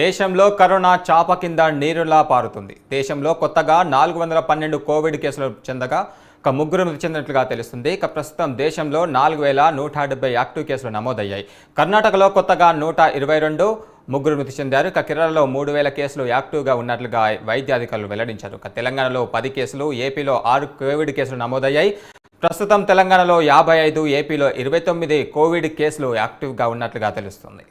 దేశంలో కరోనా చాప కింద నీరులా పారుతుంది. దేశంలో కొత్తగా నాలుగు వందల పన్నెండు కోవిడ్ కేసులు చెందగా ఒక ముగ్గురు మృతి చెందినట్లుగా తెలుస్తుంది. ఇక ప్రస్తుతం దేశంలో నాలుగు వేల నూట డెబ్బై యాక్టివ్ కేసులు నమోదయ్యాయి. కర్ణాటకలో కొత్తగా నూట ఇరవై రెండు ముగ్గురు మృతి చెందారు ఇక కేరళలో మూడు వేల కేసులు యాక్టివ్గా ఉన్నట్లుగా వైద్యాధికారులు వెల్లడించారు. ఇక తెలంగాణలో పది కేసులు ఏపీలో ఆరు కోవిడ్ కేసులు నమోదయ్యాయి. ప్రస్తుతం తెలంగాణలో యాభై ఐదు ఏపీలో ఇరవై తొమ్మిది కోవిడ్ కేసులు యాక్టివ్గా ఉన్నట్లుగా తెలుస్తుంది.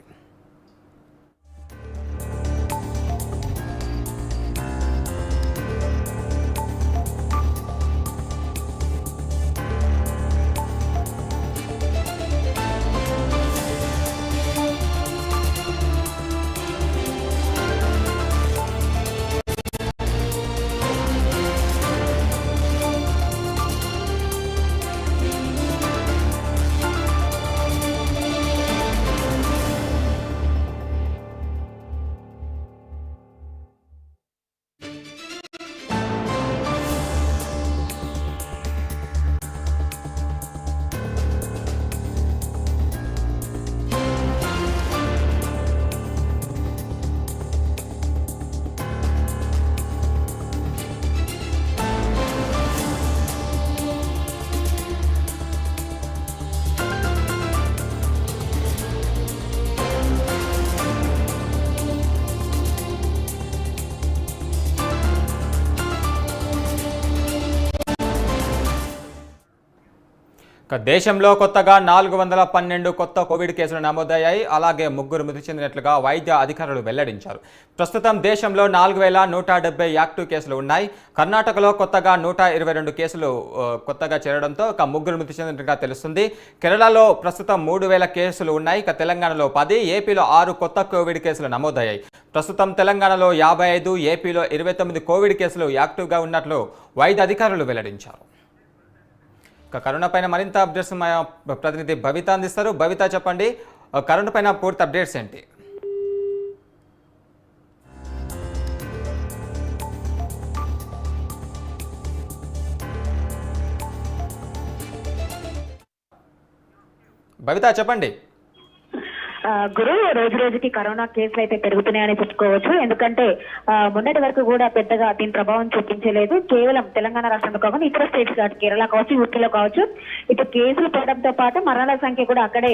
దేశంలో కొత్తగా నాలుగు వందల పన్నెండు కొత్త కోవిడ్ కేసులు నమోదయ్యాయి. అలాగే ముగ్గురు మృతి చెందినట్లుగా వైద్య అధికారులు వెల్లడించారు. ప్రస్తుతం దేశంలో నాలుగు వేల నూట డెబ్బై యాక్టివ్ కేసులు ఉన్నాయి. కర్ణాటకలో కొత్తగా నూట ఇరవై రెండు కేసులు కొత్తగా చేరడంతో ఇక ముగ్గురు మృతి చెందినట్లుగా తెలుస్తుంది. కేరళలో ప్రస్తుతం మూడు వేల కేసులు ఉన్నాయి. ఇక తెలంగాణలో పది ఏపీలో ఆరు కొత్త కోవిడ్ కేసులు నమోదయ్యాయి. ప్రస్తుతం తెలంగాణలో యాభై ఐదు ఏపీలో ఇరవై తొమ్మిది కోవిడ్ కేసులు యాక్టివ్గా ఉన్నట్లు వైద్య అధికారులు వెల్లడించారు. కరోనా పైన మరింత అప్డేట్స్ మా ప్రతినిధి భవిత అందిస్తారు. భవిత చెప్పండి. కరోనా పైన పూర్తి అప్డేట్స్ ఏంటి? భవిత చెప్పండి. గురు రోజు రోజుకి కరోనా కేసులు అయితే పెరుగుతున్నాయని చెప్పుకోవచ్చు. ఎందుకంటే మొన్నటి వరకు కూడా పెద్దగా దీని ప్రభావం చూపించలేదు. కేవలం తెలంగాణ రాష్ట్రంలో కాకుండా ఇతర స్టేట్స్ కావచ్చు కేరళ కావచ్చు యూపీలో కావచ్చు. ఇటు కేసులు పెరగడంతో పాటు మరణాల సంఖ్య కూడా అక్కడే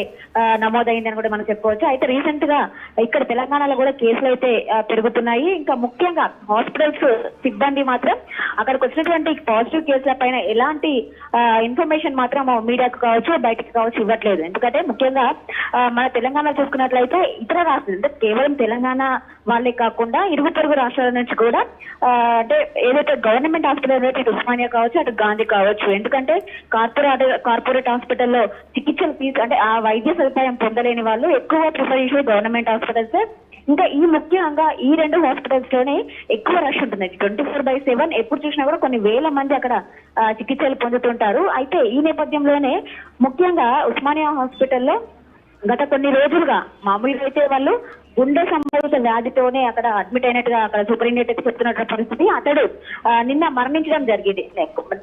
నమోదైంది నమోదైందని కూడా మనం చెప్పుకోవచ్చు. అయితే రీసెంట్గా ఇక్కడ తెలంగాణలో కూడా కేసులు అయితే పెరుగుతున్నాయి. ఇంకా ముఖ్యంగా హాస్పిటల్స్ సిబ్బంది మాత్రం అక్కడికి వచ్చినటువంటి పాజిటివ్ కేసుల పైన ఎలాంటి ఇన్ఫర్మేషన్ మాత్రం మీడియాకు కావచ్చు బయటకు కావచ్చు ఇవ్వట్లేదు. ఎందుకంటే ముఖ్యంగా మన తెలంగాణ చూసుకున్నట్లయితే ఇతర రాష్ట్రాలు అంటే కేవలం తెలంగాణ వాళ్ళే కాకుండా ఇరుగు పొరుగు రాష్ట్రాల నుంచి కూడా అంటే ఏదైతే గవర్నమెంట్ హాస్పిటల్ ఏదైతే ఇటు ఉస్మానియా కావచ్చు అటు గాంధీ కావచ్చు ఎందుకంటే కార్పొరేట్ కార్పొరేట్ హాస్పిటల్లో చికిత్సలు తీసు అంటే ఆ వైద్య సదుపాయం పొందలేని వాళ్ళు ఎక్కువ ప్రిఫర్ చేసే గవర్నమెంట్ హాస్పిటల్స్. ఇంకా ఈ ముఖ్యంగా ఈ రెండు హాస్పిటల్స్లోనే ఎక్కువ రష్ ఉంటుంది. ట్వంటీ ఫోర్ బై సెవెన్ ఎప్పుడు చూసినా కూడా కొన్ని వేల మంది అక్కడ చికిత్సలు పొందుతుంటారు. అయితే ఈ నేపథ్యంలోనే ముఖ్యంగా ఉస్మానియా హాస్పిటల్లో గత కొన్ని రోజులుగా మామూలుగా అయితే వాళ్ళు గుండె సంబంధిత వ్యాధితోనే అక్కడ అడ్మిట్ అయినట్టుగా అక్కడ సూపరింటెండెంట్ అయితే చెప్తున్నటువంటి పరిస్థితి. అతడు నిన్న మరణించడం జరిగింది.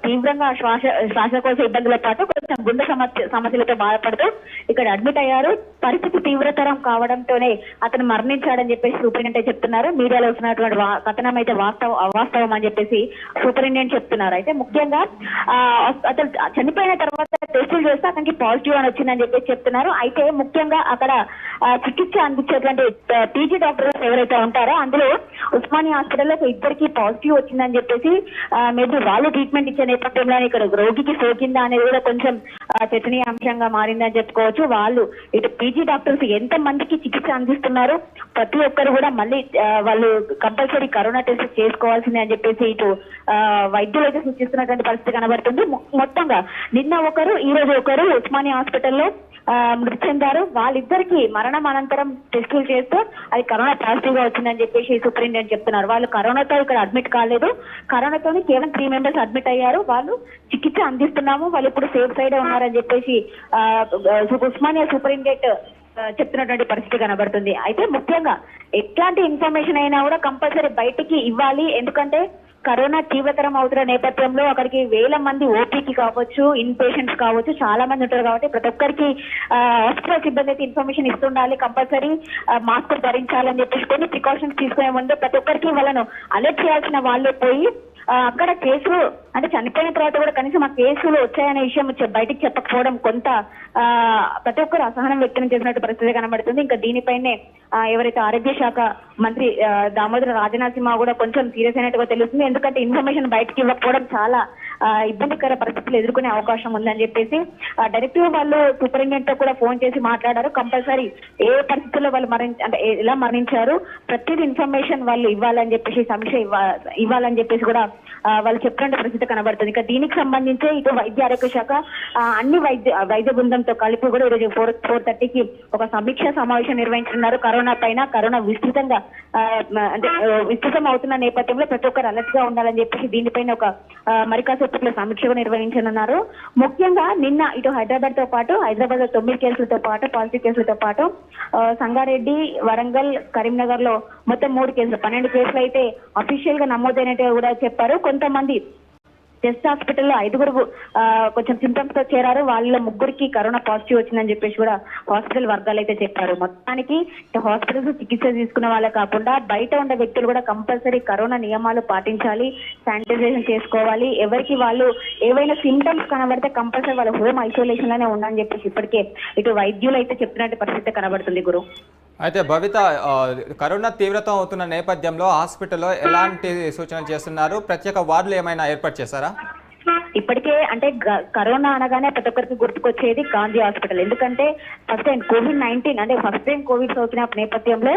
తీవ్రంగా శ్వాస శ్వాసకోశ ఇబ్బందుల పాటు కొంచెం గుండె సమస్య సమస్యలతో బాధపడుతూ ఇక్కడ అడ్మిట్ అయ్యారు. పరిస్థితి తీవ్రతరం కావడంతోనే అతను మరణించాడని చెప్పేసి సూపరింటెండెంట్ చెప్తున్నారు. మీడియాలో వచ్చినటువంటి కథనం అయితే వాస్తవం అవాస్తవం అని చెప్పేసి సూపరింటెండెంట్ చెప్తున్నారు. అయితే ముఖ్యంగా ఆ, అతను చనిపోయిన తర్వాత టెస్టులు చేస్తే అతనికి పాజిటివ్ అని వచ్చిందని చెప్పేసి చెప్తున్నారు. అయితే ముఖ్యంగా అక్కడ చికిత్స అందించేటువంటి పీజీ డాక్టర్స్ ఎవరైతే ఉంటారో అందులో ఉస్మానియా హాస్పిటల్లో ఇద్దరికి పాజిటివ్ వచ్చిందని చెప్పేసి మేబీ వాళ్ళు ట్రీట్మెంట్ ఇచ్చే నేపథ్యంలో ఇక్కడ రోగికి సోకిందా అనేది కూడా కొంచెం చర్చనీయాంశంగా మారిందని చెప్పుకోవచ్చు. వాళ్ళు ఇటు పీజీ డాక్టర్స్ ఎంత మందికి చికిత్స అందిస్తున్నారు ప్రతి ఒక్కరు కూడా మళ్ళీ వాళ్ళు కంపల్సరీ కరోనా టెస్ట్ చేసుకోవాల్సిందే అని చెప్పేసి ఇటు ఆ, సూచిస్తున్నటువంటి పరిస్థితి కనబడుతుంది. మొత్తంగా నిన్న ఒకరు ఈ రోజు ఒకరు ఉస్మానియా హాస్పిటల్లో మృతి చెందారు. వాళ్ళిద్దరికి మరణం అనంతరం టెస్టులు చేస్తూ అది కరోనా పాజిటివ్గా వచ్చిందని చెప్పేసి సూపరింటెండెంట్ చెప్తున్నారు. వాళ్ళు కరోనాతో ఇక్కడ అడ్మిట్ కాలేదు. కరోనాతోని కేవలం త్రీ మెంబర్స్ అడ్మిట్ అయ్యారు. వాళ్ళు చికిత్స అందిస్తున్నాము. వాళ్ళు ఇప్పుడు సేఫ్ సైడ్ ఉన్నారని చెప్పేసి ఆ, ఉస్మానియా సూపరింటెండెంట్ చెప్తున్నటువంటి పరిస్థితి కనబడుతుంది. అయితే ముఖ్యంగా ఎట్లాంటి ఇన్ఫర్మేషన్ అయినా కూడా కంపల్సరీ బయటికి ఇవ్వాలి. ఎందుకంటే కరోనా తీవ్రతరం అవుతున్న నేపథ్యంలో అక్కడికి వేల మంది ఓపీకి కావచ్చు ఇన్ పేషెంట్స్ కావచ్చు చాలా మంది ఉంటారు కాబట్టి ప్రతి ఒక్కరికి హాస్పిటల్ సిబ్బంది అయితే ఇన్ఫర్మేషన్ ఇస్తుండాలి కంపల్సరీ మాస్క్ ధరించాలని చెప్పేసి కొన్ని ప్రికాషన్స్ తీసుకునే ముందు ప్రతి ఒక్కరికి వాళ్ళను అలర్ట్ చేయాల్సిన వాళ్ళే పోయి అక్కడ కేసులు అంటే చనిపోయిన తర్వాత కూడా కనీసం ఆ కేసులు వచ్చాయనే విషయం బయటికి చెప్పకపోవడం కొంత ఆ, ప్రతి ఒక్కరు అసహనం వ్యక్తం చేసినట్టు పరిస్థితి కనబడుతుంది. ఇంకా దీనిపైనే ఎవరైతే ఆరోగ్య శాఖ మంత్రి ఆ, దామోదర రాజనరసింహ కూడా కొంచెం సీరియస్ అయినట్టుగా తెలుస్తుంది. ఎందుకంటే ఇన్ఫర్మేషన్ బయటకి ఇవ్వకపోవడం చాలా ఇబ్బందికర పరిస్థితులు ఎదుర్కొనే అవకాశం ఉందని చెప్పేసి డైరెక్ట్ వాళ్ళు సూపరింటెండెంట్తో కూడా ఫోన్ చేసి మాట్లాడారు. కంపల్సరీ ఏ పరిస్థితుల్లో వాళ్ళు మరణి అంటే ఎలా మరణించారు ప్రతిదీ ఇన్ఫర్మేషన్ వాళ్ళు ఇవ్వాలని చెప్పేసి సమీక్ష ఇవ్వాలని చెప్పేసి కూడా వాళ్ళు చెప్పినట్టు పరిస్థితి కనబడుతుంది. ఇక దీనికి సంబంధించి ఇటు వైద్య ఆరోగ్య శాఖ అన్ని వైద్య వైద్య బృందంతో కలిపి కూడా ఈరోజు ఫోర్ ఫోర్ థర్టీకి ఒక సమీక్ష సమావేశం నిర్వహించనున్నారు. కరోనా పైన కరోనా విస్తృతంగా అంటే విస్తృతం అవుతున్న నేపథ్యంలో ప్రతి ఒక్కరు అలర్ట్గా ఉండాలని చెప్పేసి దీనిపైన ఒక మరికాసేపట్లో సమీక్ష నిర్వహించనున్నారు. ముఖ్యంగా నిన్న ఇటు హైదరాబాద్తో పాటు హైదరాబాద్లో తొమ్మిది కేసులతో పాటు పాజిటివ్ కేసులతో పాటు సంగారెడ్డి వరంగల్ కరీంనగర్లో మొత్తం మూడు కేసులు పన్నెండు కేసులు అయితే అఫీషియల్గా నమోదైనట్టు కూడా చెప్పారు. కొంతమంది టెస్ట్ హాస్పిటల్లో ఐదుగురు కొంచెం సింటమ్స్తో చేరారు. వాళ్ళ ముగ్గురికి కరోనా పాజిటివ్ వచ్చిందని చెప్పేసి కూడా హాస్పిటల్ వర్గాలు అయితే చెప్పారు. మొత్తానికి హాస్పిటల్స్ చికిత్స తీసుకున్న వాళ్ళే కాకుండా బయట ఉండే వ్యక్తులు కూడా కంపల్సరీ కరోనా నియమాలు పాటించాలి శానిటైజేషన్ చేసుకోవాలి. ఎవరికి వాళ్ళు ఏవైనా సింటమ్స్ కనబడితే కంపల్సరీ వాళ్ళ హోమ్ ఐసోలేషన్లోనే ఉండని చెప్పేసి ఇప్పటికే ఇటు వైద్యులు అయితే చెప్పినట్టు పరిస్థితి కనబడుతుంది గురు. అయితే భవిత కరోనా తీవ్రతం అవుతున్న నేపథ్యంలో హాస్పిటల్లో ఎలాంటి సూచనలు చేస్తున్నారు? ప్రత్యేక వార్డులు ఏమైనా ఏర్పాటు చేశారా? ఇప్పటికే అంటే కరోనా అనగానే ప్రతి ఒక్కరికి గుర్తుకొచ్చేది గాంధీ హాస్పిటల్. ఎందుకంటే ఫస్ట్ టైం కోవిడ్ నైన్టీన్ అంటే ఫస్ట్ టైం కోవిడ్ సోకిన నేపథ్యంలో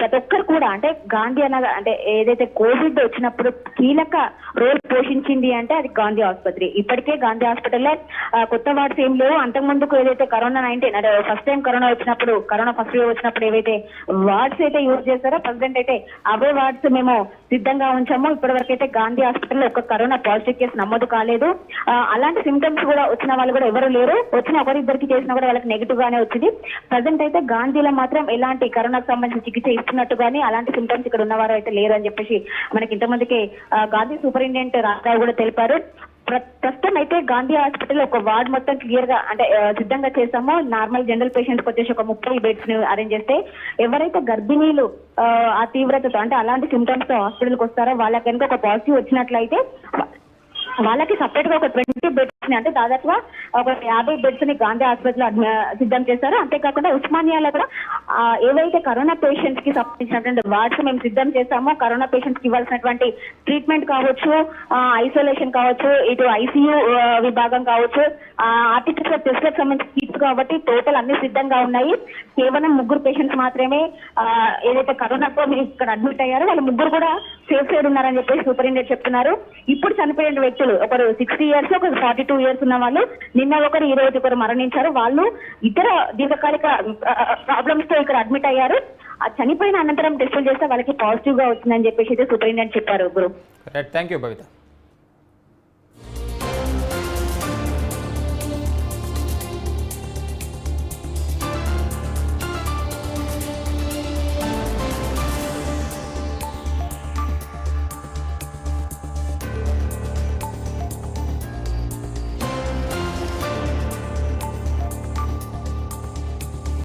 ప్రతి ఒక్కరు కూడా అంటే గాంధీ అనగా అంటే ఏదైతే కోవిడ్ వచ్చినప్పుడు కీలక రోల్ పోషించింది అంటే అది గాంధీ ఆసుపత్రి. ఇప్పటికే గాంధీ హాస్పిటల్లో కొత్త వార్డ్స్ ఏం లేవు. అంతకుముందుకు ఏదైతే కరోనా నైన్టీన్ అంటే ఫస్ట్ టైం కరోనా వచ్చినప్పుడు కరోనా ఫస్ట్ వేవ్ వచ్చినప్పుడు ఏవైతే వార్డ్స్ అయితే యూజ్ చేస్తారో ప్రెసిడెంట్ అయితే అవే వార్డ్స్ మేము సిద్ధంగా ఉంచాము ఇప్పటి వరకు అయితే గాంధీ హాస్పిటల్లో ఒక కరోనా పాజిటివ్ కేసు నమోదు కాలేదు. అలాంటి సిమ్టమ్స్ కూడా వచ్చిన వాళ్ళు కూడా ఎవరు లేరు. వచ్చిన ఒకరిద్దరికి చేసినా కూడా వాళ్ళకి నెగిటివ్ గానే వచ్చింది. ప్రజెంట్ అయితే గాంధీలో మాత్రం ఎలాంటి కరోనాకు సంబంధించిన చికిత్స ఇస్తున్నట్టు కానీ అలాంటి సిమ్టమ్స్ ఇక్కడ ఉన్నవారు అయితే లేరు అని చెప్పేసి మనకి ఇంతమందికి గాంధీ సూపరింటెండెంట్ రాజారావు కూడా తెలిపారు. ప్రస్తుతం అయితే గాంధీ హాస్పిటల్ ఒక వార్డ్ మొత్తం క్లియర్గా అంటే సిద్ధంగా చేసామో నార్మల్ జనరల్ పేషెంట్స్ వచ్చేసి ఒక ముప్పై బెడ్స్ని అరేంజ్ చేస్తే ఎవరైతే గర్భిణీలు ఆ, ఆ తీవ్రతతో అంటే అలాంటి సిమ్టమ్స్తో హాస్పిటల్కి వస్తారో వాళ్ళకి కనుక ఒక పాజిటివ్ వచ్చినట్లయితే వాళ్ళకి సపరేట్గా ఒక ట్వంటీ బెడ్స్ని అంటే దాదాపుగా ఒక యాభై బెడ్స్ని గాంధీ ఆసుపత్రిలో సిద్ధం చేశారు. అంతేకాకుండా ఉస్మానియాలో కూడా ఏవైతే కరోనా పేషెంట్స్కి సంబంధించినటువంటి వార్డ్స్ మేము సిద్ధం చేశామో కరోనా పేషెంట్స్కి ఇవ్వాల్సినటువంటి ట్రీట్మెంట్ కావచ్చు ఐసోలేషన్ కావచ్చు ఇటు ఐసీయూ విభాగం కావచ్చు ఆర్టిఫిషియల్ టెస్ట్లకు సంబంధించిన కిట్స్ కాబట్టి టోటల్ అన్ని సిద్ధంగా ఉన్నాయి. కేవలం ముగ్గురు పేషెంట్స్ మాత్రమే ఏదైతే కరోనాతో మీరు ఇక్కడ అడ్మిట్ అయ్యారో వాళ్ళు ముగ్గురు కూడా సేఫ్ సైడ్ ఉన్నారని చెప్పేసి సూపరింటెండెంట్ చెప్తున్నారు. ఇప్పుడు చనిపోయిన వ్యక్తులు ఒకరు సిక్స్టీ ఇయర్స్ ఒకరు ఫార్టీ టూ ఇయర్స్ ఉన్న వాళ్ళు నిన్న ఒకరు ఈ రోజు ఒకరు మరణించారు. వాళ్ళు ఇతర దీర్ఘకాలిక ప్రాబ్లమ్స్తో ఇక్కడ అడ్మిట్ అయ్యారు. ఆ చనిపోయిన అనంతరం టెస్టులు చేస్తే వాళ్ళకి పాజిటివ్గా వచ్చిందని చెప్పేసి అయితే సూపరింటెండెంట్ చెప్పారు గురు. Thank you